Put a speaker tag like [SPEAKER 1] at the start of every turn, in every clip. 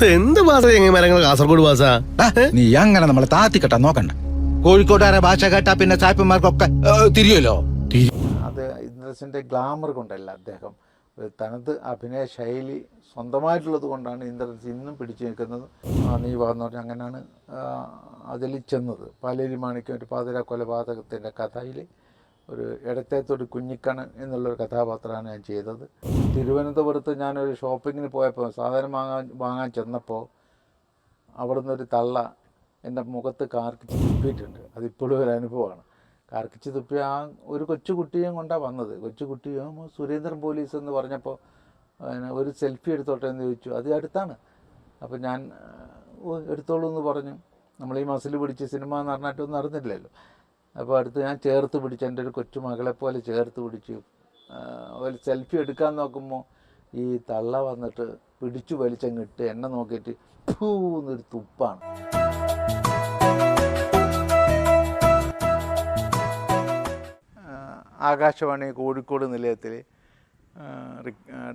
[SPEAKER 1] ഇത് എന്ത് ഭാഷ ചെങ്ങന്മാരങ്ങൾ കാസർഗോഡ് ഭാഷ?
[SPEAKER 2] നീ അങ്ങനെ നമ്മളെ താത്തിക്കെട്ടാ നോക്കണ്ട. കോഴിക്കോട്ടുകാരെ ഭാഷ കേട്ടാ പിന്നെ സായിപ്പന്മാർക്കൊക്കെ തിരിയല്ലോ
[SPEAKER 3] അത് ഇന്ദ്രസിന്റെ ഗ്ലാമർ കൊണ്ടല്ല അദ്ദേഹം. തനത് അഭിനയ ശൈലി സ്വന്തമായിട്ടുള്ളത് കൊണ്ടാണ് ഇന്ദ്രൻസ് ഇന്നും പിടിച്ചു നിൽക്കുന്നത്. ആ, നീ വന്നു പറഞ്ഞാൽ അങ്ങനെയാണ് അതിൽ ചെന്നത്. പാലേരി മാണിക്യം ഒരു പാതിര കൊലപാതകത്തിന്റെ കഥയിൽ ഒരു ഇടത്തേത്തൊരു കുഞ്ഞിക്കണ്ണൻ എന്നുള്ളൊരു കഥാപാത്രമാണ് ഞാൻ ചെയ്തത്. തിരുവനന്തപുരത്ത് ഞാനൊരു ഷോപ്പിങ്ങിന് പോയപ്പോൾ സാധനം വാങ്ങാൻ വാങ്ങാൻ ചെന്നപ്പോൾ അവിടുന്ന് ഒരു തള്ള എന്റെ മുഖത്ത് കാർക്കിച്ച് തുപ്പിയിട്ടുണ്ട്. അതിപ്പോഴും ഒരു അനുഭവമാണ്. കാർക്കിച്ച് തുപ്പി ആ ഒരു കൊച്ചു കുട്ടിയും കൊണ്ടാണ് വന്നത് കൊച്ചു കുട്ടിയും സുരേന്ദ്രൻ പോലീസ് എന്ന് പറഞ്ഞപ്പോൾ ഒരു സെൽഫി എടുത്തോട്ടെ എന്ന് ചോദിച്ചു. അത് അടുത്താണ്. അപ്പോൾ ഞാൻ എടുത്തോളൂ എന്ന് പറഞ്ഞു. നമ്മൾ ഈ മസിൽ പിടിച്ച് സിനിമ എന്ന് പറഞ്ഞിട്ടൊന്നും അറിഞ്ഞില്ലല്ലോ. അപ്പോൾ അടുത്ത് ഞാൻ ചേർത്ത് പിടിച്ച്. എന്റെ ഒരു കൊച്ചുമകളെ പോലെ ചേർത്ത് പിടിച്ചു. ഒരു സെൽഫി എടുക്കാൻ നോക്കുമ്പോൾ ഈ തള്ള വന്നിട്ട് പിടിച്ചു വലിച്ചങ്ങിട്ട് എന്നെ നോക്കിയിട്ട് ഫൂ എന്നൊരു തുപ്പാണ് ആകാശവാണി കോഴിക്കോട് നിലയത്തിൽ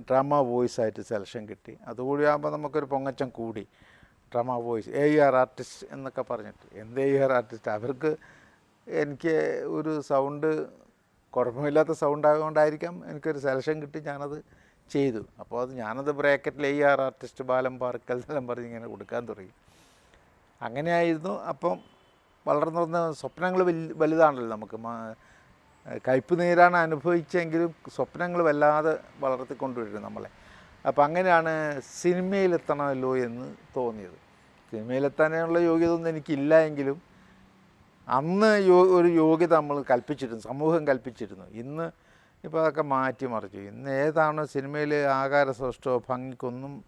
[SPEAKER 3] ഡ്രാമ വോയിസ് ആയിട്ട് സെലക്ഷൻ കിട്ടി. അതുകൂടി ആകുമ്പോൾ നമുക്കൊരു പൊങ്ങച്ചം കൂടി. Drama voice A R artist എന്നൊക്കെ പറഞ്ഞിട്ട്. എന്ത് എ ആർ ആർട്ടിസ്റ്റ് അവർക്ക് എനിക്ക് ഒരു സൗണ്ട് കുഴപ്പമില്ലാത്ത സൗണ്ട് ആയതുകൊണ്ടായിരിക്കാം എനിക്കൊരു സെലക്ഷൻ കിട്ടി ഞാനത് ചെയ്തു. അപ്പോൾ അത് ഞാനത് ബ്രാക്കറ്റിൽ എ ആർ ആർട്ടിസ്റ്റ് ബാലം പാർക്കൽ എന്നെല്ലാം പറഞ്ഞ് ഇങ്ങനെ കൊടുക്കാൻ തുടങ്ങി. അങ്ങനെയായിരുന്നു. അപ്പം വളർന്നു വന്ന സ്വപ്നങ്ങൾ വലു വലുതാണല്ലോ നമുക്ക്. കയ്പ് നീരാണ് അനുഭവിച്ചെങ്കിലും സ്വപ്നങ്ങൾ വല്ലാതെ വളർത്തിക്കൊണ്ടുവരും നമ്മളെ. അപ്പം അങ്ങനെയാണ് സിനിമയിലെത്തണമല്ലോ എന്ന് തോന്നിയത്. സിനിമയിലെത്താനുള്ള യോഗ്യത ഒന്നും എനിക്കില്ല എങ്കിലും അന്ന് യോ ഒരു യോഗ്യത നമ്മൾ കൽപ്പിച്ചിരുന്നു സമൂഹം കൽപ്പിച്ചിരുന്നു. ഇന്ന് ഇപ്പോൾ അതൊക്കെ മാറ്റിമറിച്ചു. ഇന്ന് ഏതാണ് സിനിമയിൽ ആകാര സൃഷ്ടോ ഭംഗിക്കൊന്നും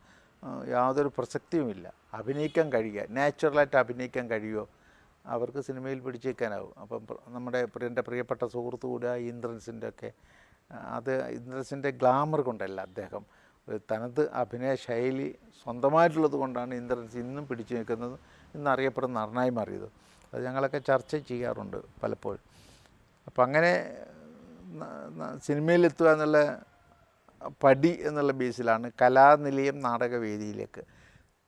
[SPEAKER 3] യാതൊരു പ്രസക്തിയുമില്ല. അഭിനയിക്കാൻ കഴിയുക. നാച്ചുറലായിട്ട് അഭിനയിക്കാൻ കഴിയുമോ? അവർക്ക് സിനിമയിൽ പിടിച്ചേക്കാനാവും. അപ്പം നമ്മുടെ എന്റെ പ്രിയപ്പെട്ട സുഹൃത്തു കൂടെ ഇന്ദ്രൻസിന്റെ ഒക്കെ അത് ഇന്ദ്രൻസിന്റെ ഗ്ലാമർ കൊണ്ടല്ല അദ്ദേഹം. ഒരു തനത് അഭിനയ ശൈലി സ്വന്തമായിട്ടുള്ളത് കൊണ്ടാണ് ഇന്ദ്രൻസ് ഇന്നും പിടിച്ചു നിൽക്കുന്നത്. ഇന്ന് അറിയപ്പെടുന്ന നടനായി മാറിയത്. അത് ഞങ്ങളൊക്കെ ചർച്ച ചെയ്യാറുണ്ട് പലപ്പോഴും. അപ്പം അങ്ങനെ സിനിമയിലെത്തുക എന്നുള്ള പടി എന്നുള്ള ബേസിലാണ് കലാനിലയം നാടകവേദിയിലേക്ക്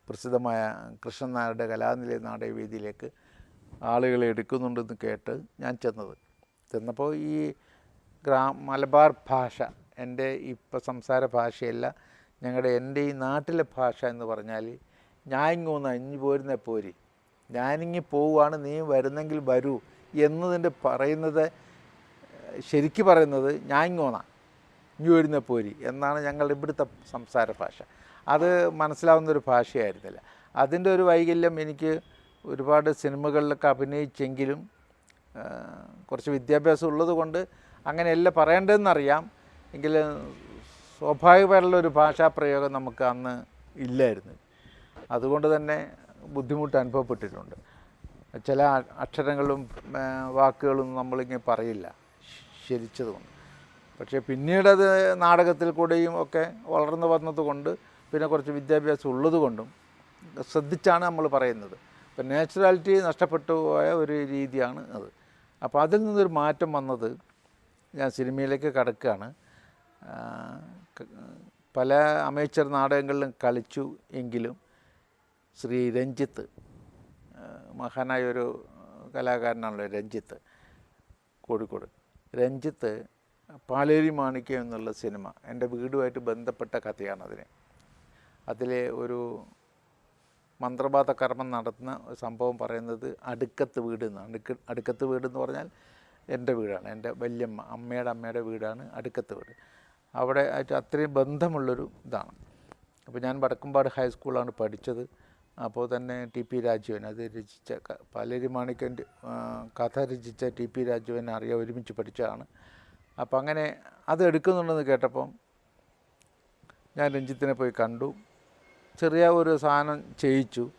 [SPEAKER 3] പ്രസിദ്ധമായ കൃഷ്ണൻ നായരുടെ കലാനിലയം നാടകവേദിയിലേക്ക് ആളുകളെ എടുക്കുന്നുണ്ടെന്ന് കേട്ട് ഞാൻ ചെന്നത്. ചെന്നപ്പോൾ ഈ ഗ്രാ മലബാർ ഭാഷ എന്റെ ഇപ്പം സംസാര ഭാഷയല്ല ഞങ്ങളുടെ എന്റെ ഈ നാട്ടിലെ ഭാഷ എന്ന് പറഞ്ഞാൽ ഞാൻ ഇങ്ങോന്ന് അഞ്ഞു പോരുന്ന പോരി ഞാനിങ്ങി പോവുകയാണ് നീ വരുന്നെങ്കിൽ വരൂ എന്നതിന്റെ പറയുന്നത് ശരിക്ക് പറയുന്നത് ഞാൻ ഞാനിങ്ങോന്ന ഇങ്ങി വരുന്ന പോരി എന്നാണ് ഞങ്ങളുടെ ഇവിടുത്തെ സംസാര ഭാഷ അത് മനസ്സിലാവുന്നൊരു ഭാഷയായിരുന്നില്ല. അതിന്റെ ഒരു വൈകല്യം എനിക്ക് ഒരുപാട് സിനിമകളിലൊക്കെ അഭിനയിച്ചെങ്കിലും കുറച്ച് വിദ്യാഭ്യാസം ഉള്ളത് കൊണ്ട് അങ്ങനെയല്ല പറയേണ്ടതെന്നറിയാം. എങ്കിലും സ്വാഭാവികമായിട്ടുള്ള ഒരു ഭാഷാപ്രയോഗം നമുക്ക് അന്ന് ഇല്ലായിരുന്നു. അതുകൊണ്ട് തന്നെ ബുദ്ധിമുട്ട് അനുഭവപ്പെട്ടിട്ടുണ്ട്. ചില അക്ഷരങ്ങളും വാക്കുകളും നമ്മളിങ്ങനെ പറയില്ല. ശരിച്ചതുകൊണ്ട്. പക്ഷേ പിന്നീടത് നാടകത്തിൽ കൂടെയും ഒക്കെ വളർന്നു വന്നതുകൊണ്ട് പിന്നെ കുറച്ച് വിദ്യാഭ്യാസം ഉള്ളതുകൊണ്ടും ശ്രദ്ധിച്ചാണ് നമ്മൾ പറയുന്നത്. അപ്പം നാച്ചുറാലിറ്റി നഷ്ടപ്പെട്ടു പോയ ഒരു രീതിയാണ് അത്. അപ്പോൾ അതിൽ നിന്നൊരു മാറ്റം വന്നത് ഞാൻ സിനിമയിലേക്ക് കടക്കുകയാണ്. പല അമേച്ചർ നാടകങ്ങളിലും കളിച്ചു എങ്കിലും ശ്രീ രഞ്ജിത്ത് മഹാനായ ഒരു കലാകാരനാണല്ലോ രഞ്ജിത്ത് കോഴിക്കോട്. രഞ്ജിത്ത് പാലേരി മാണിക്യം എന്നുള്ള സിനിമ എന്റെ വീടുമായിട്ട് ബന്ധപ്പെട്ട കഥയാണ് അതിന്. അതിലെ ഒരു മന്ത്രവാദ കർമ്മം നടത്തുന്ന സംഭവം പറയുന്നത് അടുക്കത്ത് വീട് എന്നാണ്. അടുക്ക അടുക്കത്ത് വീട് എന്ന് പറഞ്ഞാൽ എന്റെ വീടാണ്. എന്റെ വല്യമ്മ അമ്മയുടെ അമ്മയുടെ വീടാണ് അടുക്കത്ത് വീട്. അവിടെ ആയിട്ട് അത്രയും ബന്ധമുള്ളൊരു ഇതാണ്. അപ്പോൾ ഞാൻ വടക്കുംപാട് ഹൈസ്കൂളാണ് പഠിച്ചത്. അപ്പോൾ തന്നെ ടി പി രാജീവൻ അത് രചിച്ച പലരി മാണിക്കന്റെ കഥ രചിച്ച ടി പി രാജീവൻ അറിയാൻ ഒരുമിച്ച് പഠിച്ചതാണ്. അപ്പം അങ്ങനെ അത് എടുക്കുന്നുണ്ടെന്ന് കേട്ടപ്പം ഞാൻ രഞ്ജിത്തിനെ പോയി കണ്ടു. ചെറിയ ഒരു സാധനം ചെയ്യിച്ചു.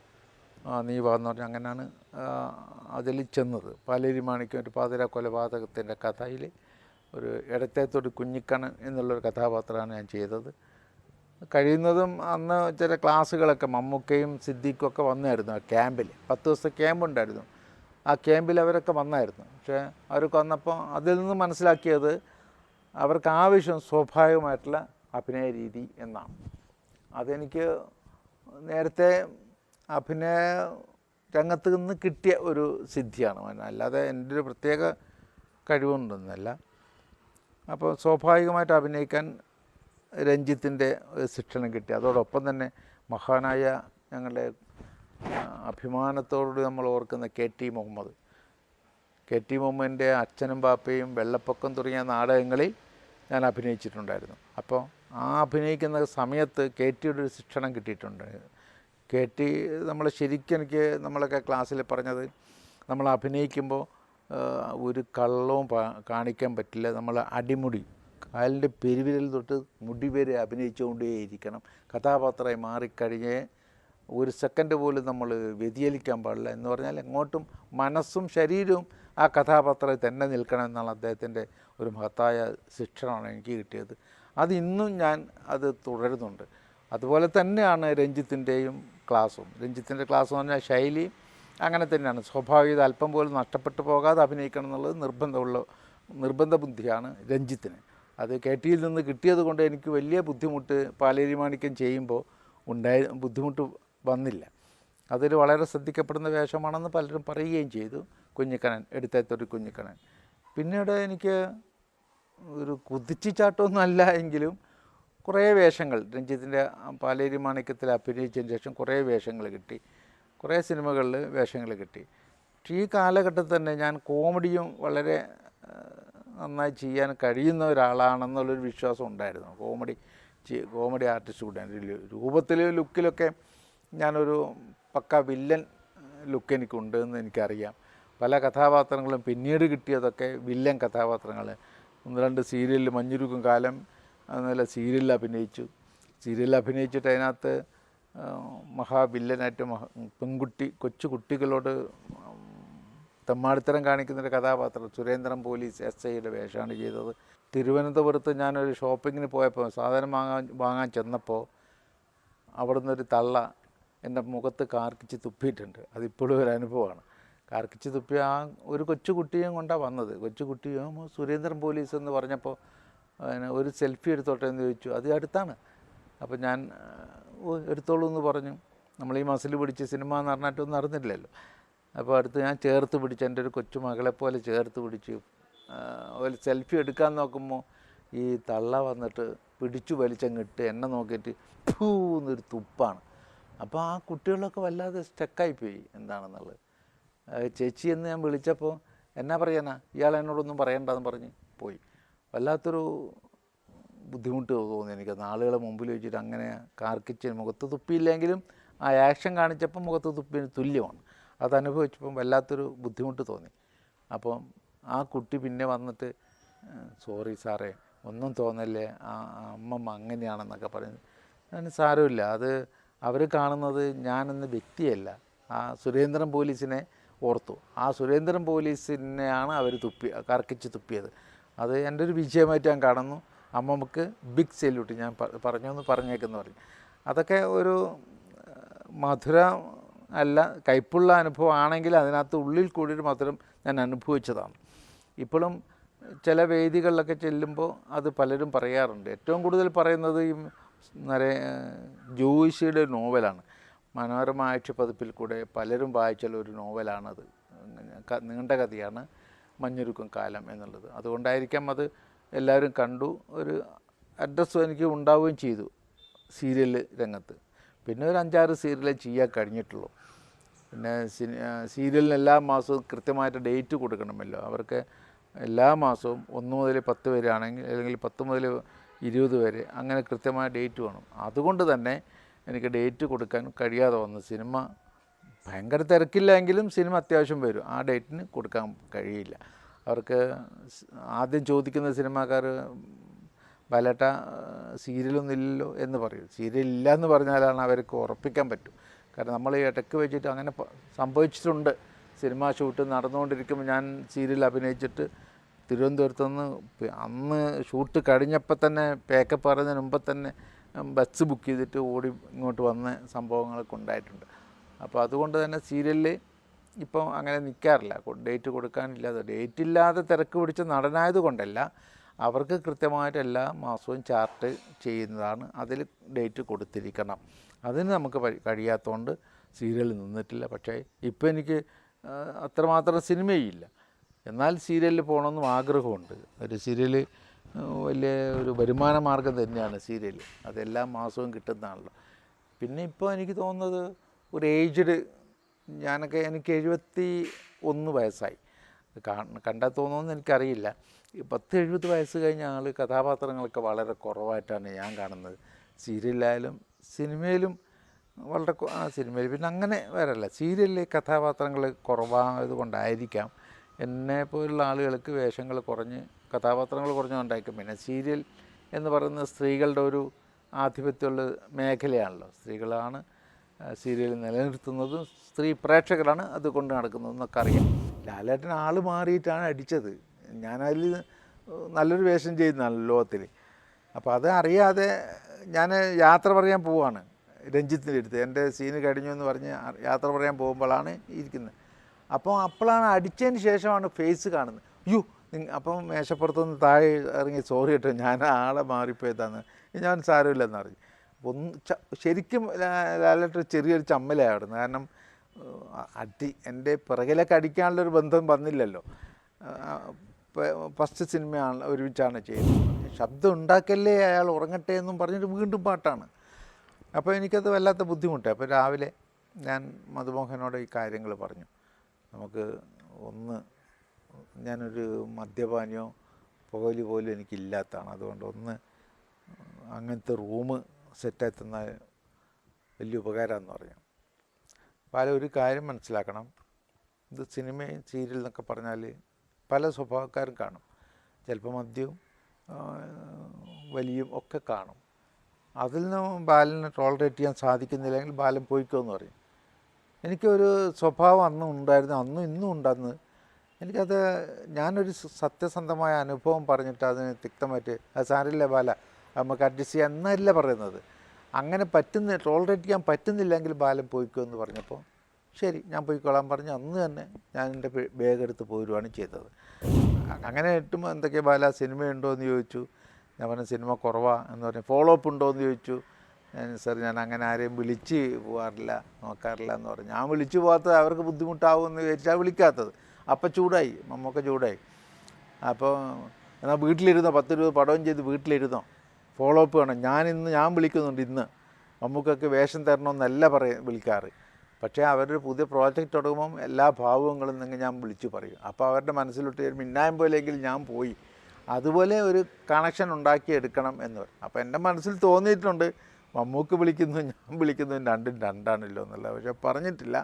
[SPEAKER 3] നീ വന്നു പറഞ്ഞു. അങ്ങനെയാണ് അതിൽ ചെന്നത്. പാലേരി മാണിക്യം ഒരു പാതിര കൊലപാതകത്തിന്റെ കഥയിൽ ഒരു ഇടത്തേത്തൊരു കുഞ്ഞിക്കണ്ണൻ എന്നുള്ളൊരു കഥാപാത്രമാണ് ഞാൻ ചെയ്തത്. കഴിയുന്നതും അന്ന് ചില ക്ലാസ്സുകളൊക്കെ മമ്മൂക്കയും സിദ്ദീഖും ഒക്കെ വന്നായിരുന്നു ആ ക്യാമ്പിൽ. പത്ത് ദിവസത്തെ ക്യാമ്പ് ഉണ്ടായിരുന്നു. ആ ക്യാമ്പിൽ അവരൊക്കെ വന്നായിരുന്നു. പക്ഷേ അവരൊക്കെ വന്നപ്പോൾ അതിൽ നിന്ന് മനസ്സിലാക്കിയത് അവർക്ക് ആവശ്യം സ്വാഭാവികമായിട്ടുള്ള അഭിനയ രീതി എന്നാണ്. അതെനിക്ക് നേരത്തെ അഭിനയ രംഗത്ത് നിന്ന് കിട്ടിയ ഒരു സിദ്ധിയാണ്. അല്ലാതെ എന്റെ ഒരു പ്രത്യേക കഴിവൊന്നുമല്ല അപ്പോൾ സ്വാഭാവികമായിട്ട് അഭിനയിക്കാൻ രഞ്ജിത്തിന്റെ ശിക്ഷണം കിട്ടി. അതോടൊപ്പം തന്നെ മഹാനായ ഞങ്ങളുടെ അഭിമാനത്തോട് നമ്മൾ ഓർക്കുന്ന K T Muhammad. K T മുഹമ്മദിന്റെ അച്ഛനും പാപ്പയും വെള്ളപ്പൊക്കം തുടങ്ങിയ നാടകങ്ങളിൽ ഞാൻ അഭിനയിച്ചിട്ടുണ്ടായിരുന്നു. അപ്പോൾ ആ അഭിനയിക്കുന്ന സമയത്ത് കെ ടിയുടെ ഒരു ശിക്ഷണം കിട്ടിയിട്ടുണ്ട്. കെ ടി നമ്മൾ ശരിക്കും എനിക്ക് നമ്മളൊക്കെ ക്ലാസ്സിൽ പറഞ്ഞത് നമ്മൾ അഭിനയിക്കുമ്പോൾ ഒരു കള്ളവും കാണിക്കാൻ പറ്റില്ല. നമ്മൾ അടിമുടി കാലിന്റെ പെരുവിരൽ തൊട്ട് മുടി വരെ അഭിനയിച്ചുകൊണ്ടേയിരിക്കണം. കഥാപാത്രമായി മാറിക്കഴിഞ്ഞേ ഒരു സെക്കൻഡ് പോലും നമ്മൾ വ്യതിചലിക്കാൻ പാടില്ല എന്ന് പറഞ്ഞാൽ എങ്ങോട്ടും മനസ്സും ശരീരവും ആ കഥാപാത്രത്തിൽ തന്നെ നിൽക്കണം എന്നാണ് അദ്ദേഹത്തിന്റെ ഒരു മഹത്തായ ശിക്ഷണമാണ് എനിക്ക് കിട്ടിയത്. അത് ഇന്നും ഞാൻ അത് തുടരുന്നുണ്ട്. അതുപോലെ തന്നെയാണ് രഞ്ജിത്തിന്റെയും ക്ലാസ്സും. രഞ്ജിത്തിന്റെ ക്ലാസ് എന്ന് പറഞ്ഞാൽ ശൈലി അങ്ങനെ തന്നെയാണ്. സ്വാഭാവികത അല്പം പോലും നഷ്ടപ്പെട്ടു പോകാതെ അഭിനയിക്കണം എന്നുള്ളത് നിർബന്ധമുള്ള നിർബന്ധ ബുദ്ധിയാണ് രഞ്ജിത്തിന്. അത് കെ ടിയിൽ നിന്ന് കിട്ടിയത് കൊണ്ട് എനിക്ക് വലിയ ബുദ്ധിമുട്ട് പാലേരി മാണിക്യം ചെയ്യുമ്പോൾ ഉണ്ടായ ബുദ്ധിമുട്ട് വന്നില്ല. അതൊരു വളരെ ശ്രദ്ധിക്കപ്പെടുന്ന വേഷമാണെന്ന് പലരും പറയുകയും ചെയ്തു. കുഞ്ഞിക്കണൻ എടുത്തേത്തൊരു കുഞ്ഞിക്കണൻ പിന്നീട് എനിക്ക് ഒരു കുതിച്ചുചാട്ടമൊന്നും അല്ല എങ്കിലും കുറേ വേഷങ്ങൾ രഞ്ജിത്തിന്റെ പാലേരി മാണിക്യത്തിൽ അഭിനയിച്ചതിന് ശേഷം കുറേ വേഷങ്ങൾ കിട്ടി. കുറേ സിനിമകളിൽ വേഷങ്ങൾ കിട്ടി. പക്ഷേ ഈ കാലഘട്ടത്തിൽ തന്നെ ഞാൻ കോമഡിയും വളരെ നന്നായി ചെയ്യാൻ കഴിയുന്ന ഒരാളാണെന്നുള്ളൊരു വിശ്വാസം ഉണ്ടായിരുന്നു. കോമഡി കോമഡി ആർട്ടിസ്റ്റ് കൂടിയാണ് രൂപത്തിൽ ലുക്കിലൊക്കെ ഞാനൊരു പക്ക വില്ലൻ ലുക്ക് എനിക്കുണ്ട് എന്ന് എനിക്കറിയാം. പല കഥാപാത്രങ്ങളും പിന്നീട് കിട്ടിയതൊക്കെ വില്ലൻ കഥാപാത്രങ്ങൾ ഒന്ന് രണ്ട് സീരിയലിൽ മഞ്ഞുരുക്കും കാലം നല്ല സീരിയലിൽ അഭിനയിച്ചു. സീരിയലിൽ അഭിനയിച്ചിട്ട് അതിനകത്ത് മഹാവില്ലനായിട്ട് മഹ പെൺകുട്ടി കൊച്ചു കുട്ടികളോട് തെമ്മാടിത്തരം കാണിക്കുന്നൊരു കഥാപാത്രം. സുരേന്ദ്രൻ പോലീസ് എസ് ഐയുടെ വേഷമാണ് ചെയ്തത്. തിരുവനന്തപുരത്ത് ഞാനൊരു ഷോപ്പിങ്ങിന് പോയപ്പോൾ സാധനം വാങ്ങാൻ വാങ്ങാൻ ചെന്നപ്പോൾ അവിടുന്ന് ഒരു തള്ള എന്റെ മുഖത്ത് കാർക്കിച്ച് തുപ്പിയിട്ടുണ്ട്. അതിപ്പോഴും ഒരു അനുഭവമാണ്. കാർക്കിച്ച് തുപ്പി ആ ഒരു കൊച്ചുകുട്ടിയും കൊണ്ടാണ് വന്നത്. കൊച്ചുകുട്ടിയും സുരേന്ദ്രൻ പോലീസ് എന്ന് പറഞ്ഞപ്പോൾ ഒരു സെൽഫി എടുത്തോട്ടെ എന്ന് ചോദിച്ചു. അത് അടുത്താണ്. അപ്പോൾ ഞാൻ എടുത്തോളൂ എന്ന് പറഞ്ഞു. നമ്മൾ ഈ മസിൽ പിടിച്ച് സിനിമ എന്ന് പറഞ്ഞിട്ടൊന്നും അറിഞ്ഞില്ലല്ലോ. അപ്പോൾ അടുത്ത് ഞാൻ ചേർത്ത് പിടിച്ച് എന്റെ ഒരു കൊച്ചുമകളെ പോലെ ചേർത്ത് പിടിച്ച് ഒരു സെൽഫി എടുക്കാൻ നോക്കുമ്പോൾ ഈ തള്ള വന്നിട്ട് പിടിച്ചു വലിച്ചങ്ങിട്ട് എന്നെ നോക്കിയിട്ട് ഫൂ എന്നൊരു തുപ്പാണ്. അപ്പോൾ ആ കുട്ടികളൊക്കെ വല്ലാതെ സ്റ്റക്കായിപ്പോയി എന്താണെന്നുള്ളത്. ചേച്ചി എന്ന് ഞാൻ വിളിച്ചപ്പോൾ എന്നാ പറയാനാ? ഇയാൾ എന്നോടൊന്നും പറയണ്ടെന്ന് പറഞ്ഞ് പോയി. വല്ലാത്തൊരു ബുദ്ധിമുട്ട് തോന്നി എനിക്ക്. നാളുകളെ മുമ്പിൽ വെച്ചിട്ട് അങ്ങനെ കാർക്കിച്ച് മുഖത്ത് തുപ്പിയില്ലെങ്കിലും ആ ആക്ഷൻ കാണിച്ചപ്പോൾ മുഖത്ത് തുപ്പിന് തുല്യമാണ്. അത് അനുഭവിച്ചപ്പം വല്ലാത്തൊരു ബുദ്ധിമുട്ട് തോന്നി. അപ്പം ആ കുട്ടി പിന്നെ വന്നിട്ട് സോറി സാറേ ഒന്നും തോന്നല്ലേ ആ അമ്മ അമ്മമ്മ അങ്ങനെയാണെന്നൊക്കെ പറഞ്ഞു. അതിന് സാരമില്ല അത് അവർ കാണുന്നത് ഞാനെന്ന വ്യക്തിയല്ല. ആ സുരേന്ദ്രൻ പോലീസിനെ ഓർത്തു. ആ സുരേന്ദ്രൻ പോലീസിനെയാണ് അവർ തുപ്പി കറക്കിച്ച് തുപ്പിയത്. അത് എന്റെ ഒരു വിജയമായിട്ട് ഞാൻ കാണുന്നു. അമ്മമ്മക്ക് ബിഗ് സെല്യൂട്ട് ഞാൻ പറഞ്ഞു എന്ന് പറഞ്ഞേക്കെന്ന് പറഞ്ഞു. അതൊക്കെ ഒരു മധുരം അല്ല കയ്പുള്ള അനുഭവമാണെങ്കിൽ അതിനകത്ത് ഉള്ളിൽ കൂടി മാത്രം ഞാൻ അനുഭവിച്ചതാണ്. ഇപ്പോഴും ചില വേദികളിലൊക്കെ ചെല്ലുമ്പോൾ അത് പലരും പറയാറുണ്ട്. ഏറ്റവും കൂടുതൽ പറയുന്നത് ഈ നരേ ജോയിഷിയുടെ നോവലാണ്. മനോരമ ആഴ്ച പതിപ്പിൽ കൂടെ പലരും വായിച്ചുള്ള ഒരു നോവലാണത്. നീണ്ട കഥയാണ്. മഞ്ഞുരുക്കും കാലം എന്നുള്ളത്. അതുകൊണ്ടായിരിക്കാം അത് എല്ലാവരും കണ്ടു. ഒരു അഡ്രസ്സ് എനിക്ക് ഉണ്ടാവുകയും ചെയ്തു സീരിയൽ രംഗത്ത്. പിന്നെ ഒരു അഞ്ചാറ് സീരിയലേ ചെയ്യാൻ കഴിഞ്ഞിട്ടുള്ളൂ. പിന്നെ സീരിയലിന് എല്ലാ മാസവും കൃത്യമായിട്ട് ഡേറ്റ് കൊടുക്കണമല്ലോ. അവർക്ക് എല്ലാ മാസവും ഒന്ന് മുതൽ പത്ത് വരെ ആണെങ്കിൽ അല്ലെങ്കിൽ പത്ത് മുതൽ ഇരുപത് വരെ അങ്ങനെ കൃത്യമായ ഡേറ്റ് വേണം. അതുകൊണ്ട് തന്നെ എനിക്ക് ഡേറ്റ് കൊടുക്കാൻ കഴിയാതെ വന്നു സിനിമ ഭയങ്കര തിരക്കില്ലെങ്കിലും സിനിമ അത്യാവശ്യം വരും. ആ ഡേറ്റിന് കൊടുക്കാൻ കഴിയില്ല. അവർക്ക് ആദ്യം ചോദിക്കുന്ന സിനിമാക്കാർ ബലട്ട സീരിയലൊന്നും ഇല്ലല്ലോ എന്ന് പറയും. സീരിയൽ ഇല്ല എന്ന് പറഞ്ഞാലാണ് അവർക്ക് ഉറപ്പിക്കാൻ പറ്റും. കാരണം നമ്മൾ ഈ ഇടയ്ക്ക് വെച്ചിട്ട് അങ്ങനെ സംഭവിച്ചിട്ടുണ്ട്. സിനിമ ഷൂട്ട് നടന്നുകൊണ്ടിരിക്കുമ്പോൾ ഞാൻ സീരിയൽ അഭിനയിച്ചിട്ട് തിരുവനന്തപുരത്ത് നിന്ന് അന്ന് ഷൂട്ട് കഴിഞ്ഞപ്പോൾ തന്നെ പേക്കപ്പ് പറയുന്നതിന് മുമ്പ് തന്നെ ബസ് ബുക്ക് ചെയ്തിട്ട് ഓടി ഇങ്ങോട്ട് വന്ന സംഭവങ്ങളൊക്കെ ഉണ്ടായിട്ടുണ്ട്. അപ്പോൾ അതുകൊണ്ട് തന്നെ സീരിയലിൽ ഇപ്പം അങ്ങനെ നിൽക്കാറില്ല ഡേറ്റ് കൊടുക്കാനില്ലാതെ. ഡേറ്റ് ഇല്ലാതെ തിരക്ക് പിടിച്ച നടനായത് കൊണ്ടല്ല അവർക്ക് കൃത്യമായിട്ട് എല്ലാ മാസവും ചാർട്ട് ചെയ്യുന്നതാണ്. അതിൽ ഡേറ്റ് കൊടുത്തിരിക്കണം. അതിന് നമുക്ക് കഴിയാത്തതുകൊണ്ട് സീരിയലിൽ നിന്നിട്ടില്ല. പക്ഷേ ഇപ്പോൾ എനിക്ക് അത്രമാത്രം സിനിമയില്ല. എന്നാൽ സീരിയലിൽ പോകണമെന്നും ആഗ്രഹമുണ്ട്. ഒരു സീരിയൽ വലിയ ഒരു വരുമാന മാർഗം തന്നെയാണ് സീരിയൽ അതെല്ലാ മാസവും കിട്ടുന്നതാണല്ലോ. പിന്നെ ഇപ്പോൾ എനിക്ക് തോന്നുന്നത് ഒരു ഏജ്ഡ് ഞാനൊക്കെ എനിക്ക് എഴുപത്തി ഒന്ന് വയസ്സായി. കണ്ടാൽ തോന്നുമെന്ന് എനിക്കറിയില്ല. പത്ത് എഴുപത് വയസ്സ് കഴിഞ്ഞ ആൾ കഥാപാത്രങ്ങളൊക്കെ വളരെ കുറവായിട്ടാണ് ഞാൻ കാണുന്നത്. സീരിയലിലായാലും സിനിമയിലും വളരെ സിനിമയിൽ പിന്നെ അങ്ങനെ വരല്ല സീരിയലിലെ കഥാപാത്രങ്ങൾ കുറവായത് കൊണ്ടായിരിക്കാം എന്നെ പോലുള്ള ആളുകൾക്ക് വേഷങ്ങൾ കുറഞ്ഞ് കഥാപാത്രങ്ങൾ കുറഞ്ഞുകൊണ്ടായിരിക്കും. പിന്നെ സീരിയൽ എന്ന് പറയുന്നത് സ്ത്രീകളുടെ ഒരു ആധിപത്യമുള്ള മേഖലയാണല്ലോ. സ്ത്രീകളാണ് സീരിയൽ നിലനിർത്തുന്നതും. സ്ത്രീ പ്രേക്ഷകരാണ് അത് കൊണ്ട് നടക്കുന്നതെന്നൊക്കെ അറിയാം. ലാലേട്ടൻ ആൾ മാറിയിട്ടാണ് അടിച്ചത്. ഞാനതിൽ നല്ലൊരു വേഷം ചെയ്യുന്നതാണ് ലോകത്തിൽ അപ്പോൾ അത് അറിയാതെ ഞാൻ യാത്ര പറയാൻ പോവാണ്. രഞ്ജിത്തിന്റെ അടുത്ത്. എന്റെ സീന് കഴിഞ്ഞു എന്ന് പറഞ്ഞ് യാത്ര പറയാൻ പോകുമ്പോഴാണ് ഇരിക്കുന്നത്. അപ്പോൾ അപ്പോഴാണ് അടിച്ചതിന് ശേഷമാണ് ഫേസ് കാണുന്നത്. അയ്യോ അപ്പം മേശപ്പുറത്തുനിന്ന് താഴെ ഇറങ്ങി സോറി കേട്ടോ ഞാൻ ആളെ മാറിപ്പോയതാണ് ഞാൻ സാരമില്ലെന്ന് പറഞ്ഞു. ഒന്ന് ശരിക്കും ലാലേട്ടൻ ചെറിയൊരു ചമ്മലായിരുന്നു. കാരണം അടി എന്റെ പിറകിലൊക്കെ അടിക്കാനുള്ളൊരു ബന്ധം വന്നില്ലല്ലോ. ഫസ്റ്റ് സിനിമയാണ് ഒരുമിച്ചാണ് ചെയ്യുന്നത് ശബ്ദം ഉണ്ടാക്കല്ലേ അയാൾ ഉറങ്ങട്ടെ എന്നും പറഞ്ഞിട്ട് വീണ്ടും പാട്ടാണ്. അപ്പോൾ എനിക്കത് വല്ലാത്ത ബുദ്ധിമുട്ടേ. അപ്പോൾ രാവിലെ ഞാൻ മധുമോഹനോട് ഈ കാര്യങ്ങൾ പറഞ്ഞു. നമുക്ക് ഒന്ന് ഞാനൊരു മദ്യപാനിയോ പുകവലി പോലും എനിക്കില്ലാത്തതാണ്. അതുകൊണ്ട് ഒന്ന് അങ്ങനത്തെ റൂം സെറ്റായി തന്നാൽ വലിയ ഉപകാരമെന്ന് പറഞ്ഞു. പല ഒരു കാര്യം മനസ്സിലാക്കണം. ഇത് സിനിമയും സീരിയൽ എന്നൊക്കെ പറഞ്ഞാൽ പല സ്വഭാവക്കാരും കാണും. ചിലപ്പോൾ മദ്യവും വലിയും ഒക്കെ കാണും. അതിൽ നിന്ന് ബാലിനെ ടോളറേറ്റ് ചെയ്യാൻ സാധിക്കുന്നില്ലെങ്കിൽ ബാലൻ പോയിക്കോ എന്ന് പറയും. എനിക്കൊരു സ്വഭാവം അന്നും ഉണ്ടായിരുന്നു അന്നും ഇന്നും ഉണ്ടെന്ന്. എനിക്കത് ഞാനൊരു സത്യസന്ധമായ അനുഭവം പറഞ്ഞിട്ട് അതിന് തിക്തമായിട്ട് അത് സാരില്ല ബാല നമുക്ക് അഡ്ജസ്റ്റ് ചെയ്യാൻ എന്നല്ല പറയുന്നത്. അങ്ങനെ പറ്റുന്ന ടോളറേറ്റ് ചെയ്യാൻ പറ്റുന്നില്ലെങ്കിൽ ബാലൻ പോയിക്കോ എന്ന് പറഞ്ഞപ്പോൾ ശരി ഞാൻ പോയിക്കോളാൻ പറഞ്ഞ് അന്ന് തന്നെ ഞാൻ എന്റെ ബാഗ് എടുത്ത് പോരുവാണ് ചെയ്തത്. അങ്ങനെ എട്ടുമ്പോൾ എന്തൊക്കെയാ ബാല സിനിമയുണ്ടോ എന്ന് ചോദിച്ചു. ഞാൻ പറഞ്ഞു സിനിമ കുറവാ എന്ന് പറഞ്ഞു. ഫോളോ അപ്പ് ഉണ്ടോ എന്ന് ചോദിച്ചു. ഞാൻ സാർ ഞാൻ അങ്ങനെ ആരെയും വിളിച്ച് പോകാറില്ല നോക്കാറില്ല എന്ന് പറഞ്ഞു. ഞാൻ വിളിച്ചു പോകാത്തത് അവർക്ക് ബുദ്ധിമുട്ടാവും എന്ന് വിചാരിച്ചാൽ വിളിക്കാത്തത്. അപ്പം ചൂടായി മമ്മൊക്കെ ചൂടായി. അപ്പോൾ എന്നാൽ വീട്ടിലിരുന്നോ പത്ത് രൂപ പടവും ചെയ്ത് വീട്ടിലിരുന്നോ? ഫോളോ അപ്പ് വേണം. ഞാൻ ഇന്ന് ഞാൻ വിളിക്കുന്നുണ്ട് ഇന്ന്. മമ്മൂക്കൊക്കെ വേഷം തരണമെന്നല്ല പറയ വിളിക്കാറ്. പക്ഷേ അവരൊരു പുതിയ പ്രോജക്റ്റ് തുടങ്ങുമ്പം എല്ലാ ഭാവങ്ങളും നിങ്ങൾ ഞാൻ വിളിച്ചു പറയും. അപ്പോൾ അവരുടെ മനസ്സിലോട്ട് മിന്നായം പോലെയെങ്കിൽ ഞാൻ പോയി. അതുപോലെ ഒരു കണക്ഷൻ ഉണ്ടാക്കിയെടുക്കണം എന്ന് പറയും. അപ്പോൾ എന്റെ മനസ്സിൽ തോന്നിയിട്ടുണ്ട് മമ്മൂക്ക് വിളിക്കുന്നു ഞാൻ വിളിക്കുന്നു രണ്ടും രണ്ടാണല്ലോ എന്നുള്ളത്. പക്ഷെ പറഞ്ഞിട്ടില്ല.